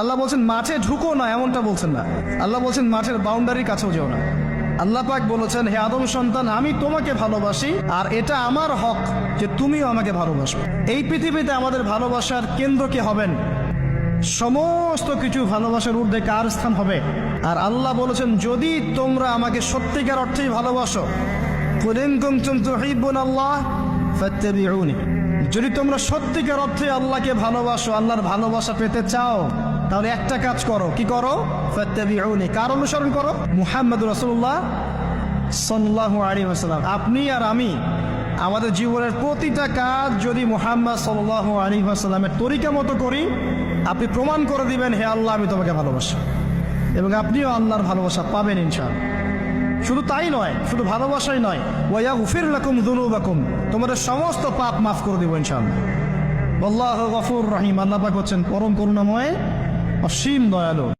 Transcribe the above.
আল্লাহ বলছেন, মাঠে ঢুকো না, এমনটা বলছেন না। আল্লাহ বলছেন, মাঠের বাউন্ডারির কাছেও যেও না। আল্লাহ পাক বলেছেন, হে আদম সন্তান, আমি তোমাকে ভালোবাসি, আর এটা আমার হক যে তুমিও আমাকে ভালোবাসো এই পৃথিবীতে আমাদের ভালোবাসার কেন্দ্র কে হবেন? সমস্ত কিছু ভালোবাসার ঊর্ধ্বে কার স্থান হবে? আর আল্লাহ বলেছেন, যদি তোমরা আমাকে সত্যিকার অর্থেই ভালোবাসো, কুলিন কুনতুম তুহিব্বুন আল্লাহ যদি তোমরা সত্যিকার অর্থে আল্লাহকে ভালোবাসো, আল্লাহর ভালোবাসা পেতে চাও, তাহলে একটা কাজ করো। কি করো? ফাত্তাবিউনি। কার অনুসরণ করো? মুহাম্মদ রাসূলুল্লাহ সাল্লাল্লাহু আলাইহি ওয়াসাল্লাম। আপনি আর আমি, আমাদের জীবনের প্রতিটা কাজ যদি মুহাম্মদ সাল্লাল্লাহু আলাইহি ওয়াসাল্লামের তরিকা মতো করি, আপনি প্রমাণ করে দিবেন, হে আল্লাহ, আমি তোমাকে ভালোবাসি। এবং আপনিও আল্লাহর ভালোবাসা পাবেন ইনশাআল্লাহ। শুধু তাই নয়, শুধু ভালোবাসাই নয় ওয়া উফির লাকুম দুনুবাকুম। তোমাদের সমস্ত পাপ মাফ করে দেবো ইনশাআল্লাহ। আল্লাহ গফুর রহিম। আল্লাহ পাক হচ্ছেন পরম করুণাময়, অসীম দয়ালু।